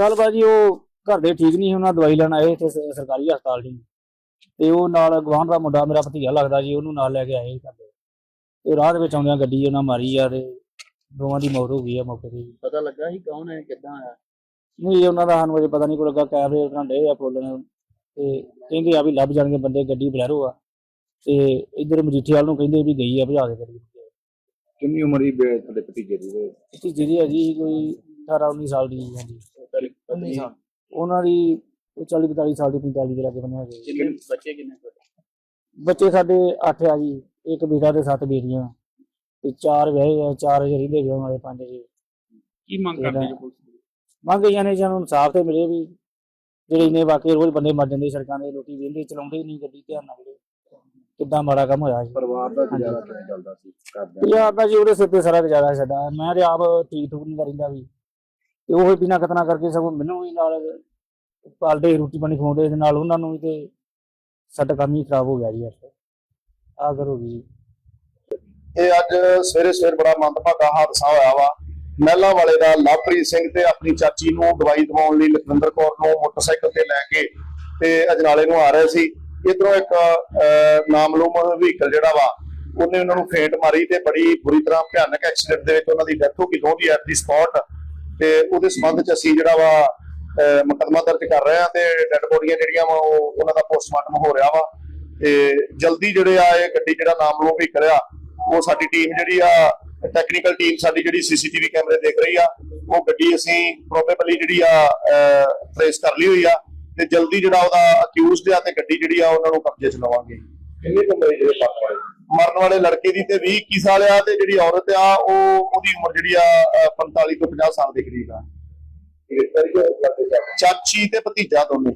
ਗੱਲਬਾਜੀ ਉਹ ਘਰ ਦੇ ਠੀਕ ਨਹੀਂ ਉਹਨਾਂ ਦਵਾਈ ਲੈਣ ਆਏ ਇੱਥੇ ਸ- ਸਰਕਾਰੀ ਹਸਪਤਾਲ ਦੀ ਤੇ ਉਹ ਨਾਲ ਗਵਾਂਢ ਦਾ ਮੁੰਡਾ ਮੇਰਾ ਭਤੀਜਾ ਲੱਗਦਾ ਜੀ ਉਹਨੂੰ ਨਾਲ ਲੈ ਕੇ ਆਏ ਘਰ ਦੇ ਤੇ ਰਾਹ ਦੇ ਵਿੱਚ ਆਉਂਦਿਆਂ ਗੱਡੀ ਉਹਨਾਂ ਮਾਰੀ ਆ ਤੇ ਦੋਵਾਂ ਦੀ ਮੌਤ ਹੋ ਗਈ ਆ ਮੌਕੇ ਤੇ। ਜੀ। ਪਤਾ ਲੱਗਾ ਸੀ ਕੌਣ ਹੈ ਕਿੱਦਾਂ ਆਇਆ? ਨਹੀਂ ਉਹਨਾਂ ਦਾ ਸਾਨੂੰ ਅਜੇ ਪਤਾ ਨਹੀਂ ਕੋਈ ਲੱਗਾ ਕੈਮਰੇ ਉਹਨਾਂ ਡੇ ਆ ਫੋਲਣ ਤੇ ਕਹਿੰਦੇ ਆ ਵੀ ਲੱਭ ਜਾਣਗੇ ਬੰਦੇ ਗੱਡੀ ਬਲੈਰੋ ਆ। ਤੇ ਇੱਧਰ ਮਜੀਠੇ ਵਾਲ ਨੂੰ ਕਹਿੰਦੇ ਵੀ ਗਈ ਆ ਭਜਾ ਕੇ ਗੱਡੀ ਕਿੰਨੀ ਉਮਰ ਹੀ ਬੇ- ਤੁਹਾਡੇ ਭਤੀਜੇ ਦੀ? ਤੇ ਜਿਹੜੀ ਹੈਗੀ ਕੋਈ 18 19 ਸਾਲ ਦੀ ਹਾਂਜੀ। ਪਤਨੀ ਉਹਨਾਂ ਦੀ 40 45 ਸਾਲ ਦੀ 45 ਦੇ ਲਾਗੇ ਕਿੰਨੇ ਬੱਚੇ ਕਿੰਨੇ ਤੁਹਾਡੇ? ਬੱਚੇ ਸਾਡੇ 8 ਆ ਜੀ ਇੱਕ ਬੇਟਾ ਤੇ ਸੱਤ ਬੇਟੀਆਂ। ਤੇ ਚਾਰ ਵਿਆਹੇ ਆ ਚਾਰ ਜਿਹੜੀ ਦੇ ਵਿਆਹ ਵਾਲੇ ਪੰਜ ਜੀ ਕੀ ਮੰਗ ਕਰਦੇ ਜੀ ਪੁਲਿਸ ਮੰਗ ਗਈਆਂ ਨੇ ਸਾਨੂੰ ਇਨਸਾਫ ਤੇ ਮਿਲੇ ਵੀ ਜਿਹੜੇ ਇੰਨੇ ਵਾਕਈ ਰੋਜ਼ ਬੰਦੇ ਮਰ ਜਾਂਦੇ ਸੜਕਾਂ ਦੇ ਲੋਕੀ ਵੇਂਦੇ ਚਲਾਉਂਦੇ ਨਹੀਂ ਗੱਡੀ ਧਿਆਨ ਨਾਲ ਵੀਰੇ ਕਿੱਦਾਂ ਮਾੜਾ ਕੰਮ ਹੋਇਆ ਜੀ। ਪਰਿਵਾਰ ਦਾ ਗੁਜ਼ਾਰਾ ਕਿਵੇਂ ਚੱਲਦਾ ਸੀ? ਕਰਦੇ ਯਾਰ ਦਾ ਜੀ ਉਹਦੇ ਸਿਰ ਤੇ ਸਾਰਾ ਗੁਜ਼ਾਰਾ ਸਾਡਾ। ਮੈਂ ਤੇ ਆਪ ਠੀਕ ਠੂਕ ਨਹੀਂ ਕਰਿੰਦਾ ਵੀ। ਤੇ ਉਹ ਬਿਨਾ ਕਤਨਾ ਕਰਕੇ ਸਗੋਂ ਮੈਨੂੰ ਵੀ ਨਾਲ ਪਾਲਦੇ ਰੋਟੀ ਪਾਣੀ ਖਵਾਉਂਦੇ ਤੇ ਨਾਲ ਉਹਨਾਂ ਨੂੰ ਵੀ ਤੇ ਸਾਡਾ ਕੰਮ ਹੀ ਖਰਾਬ ਹੋ ਗਿਆ ਜੀ ਯਾਰ ਆ ਕਰੋ ਜੀ। ਇਹ ਅੱਜ ਸਵੇਰੇ ਸਵੇਰ ਬੜਾ ਮੰਦਭਾਗਾ ਹਾਦਸਾ ਹੋਇਆ ਵਾ। ਮਹਿਲਾ ਵਾਲੇ ਦਾ ਲਵਪ੍ਰੀਤ ਸਿੰਘ ਤੇ ਆਪਣੀ ਚਾਚੀ ਨੂੰ ਦਵਾਈ ਦਿਵਾਉਣ ਲਈ ਲਖਵਿੰਦਰ ਕੌਰ ਨੂੰ ਮੋਟਰਸਾਈਕਲ ਤੇ ਲੈ ਕੇ ਤੇ ਅਜਨਾਲੇ ਨੂੰ ਆ ਰਹੇ ਸੀ। ਇਧਰੋਂ ਇੱਕ ਨਾਮਲੂਮ ਵਹੀਕਲ ਜਿਹੜਾ ਵਾ, ਉਹਨੇ ਉਹਨਾਂ ਨੂੰ ਫੇਂਟ ਮਾਰੀ ਤੇ ਬੜੀ ਬੁਰੀ ਤਰ੍ਹਾਂ ਭਿਆਨਕ ਐਕਸੀਡੈਂਟ ਦੇ ਵਿੱਚ ਉਹਨਾਂ ਦੀ ਡੈਥ ਹੋ ਗਈ। ਦੋਹਾਂ ਦੀ ਐਟ ਦੀ ਸਪੌਟ ਤੇ ਉਹਦੇ ਸੰਬੰਧ ਚ ਅਸੀਂ ਜਿਹੜਾ ਵਾ ਅਹ, ਮੁਕੱਦਮਾ ਦਰਜ ਕਰ ਰਹੇ ਆ ਤੇ ਡੈੱਡ ਬੋਡੀਆਂ ਜਿਹੜੀਆਂ ਵਾ ਉਹ ਉਹਨਾਂ ਦਾ ਪੋਸਟਮਾਰਟਮ ਹੋ ਰਿਹਾ ਵਾ। ਤੇ ਜਲਦੀ ਜਿਹੜੇ ਆ ਇਹ ਗੱਡੀ ਜਿਹੜਾ ਨਾਮਲੂਮ ਵਹੀਕਲ ਆ ਉਹ ਸਾਡੀ ਟੀਮ ਜਿਹੜੀ ਆ ਟੈਕਨੀਕਲ ਟੀਮ ਸਾਡੀ ਜਿਹੜੀ ਸੀਸੀਟੀਵੀ ਕੈਮਰੇ ਦੇਖ ਰਹੀ ਆ ਉਹ ਗੱਡੀ ਅਸੀਂ ਪ੍ਰੋਬੇਬਲੀ ਜਿਹੜੀ ਆ ਟ੍ਰੇਸ ਕਰ ਲਈ ਹੋਈ ਆ। ਤੇ ਜਲਦੀ ਜਿਹੜਾ ਉਹਦਾ ਅਕਿਊਜ਼ਡ ਆ ਤੇ ਗੱਡੀ ਜਿਹੜੀ ਆ ਉਹਨਾਂ ਨੂੰ ਕਬਜ਼ੇ 'ਚ ਲਵਾਂਗੇ। ਕਿੰਨੀ ਕੁ ਸੀ ਜਿਹੜੇ ਪਾਪਾ ਵਾਲੇ ਮਰਨ ਵਾਲੇ ਲੜਕੇ ਦੀ ਤੇ 20 21 ਸਾਲ ਆ ਤੇ ਜਿਹੜੀ ਔਰਤ ਆ ਉਹ ਉਹਦੀ ਉਮਰ ਜਿਹੜੀ ਆ ਅਹ, 45 ਤੋਂ 50 ਸਾਲ ਦੇ ਕਰੀਬ ਆ। ਚਾਚੀ ਤੇ ਭਤੀਜਾ ਦੋਨੇ।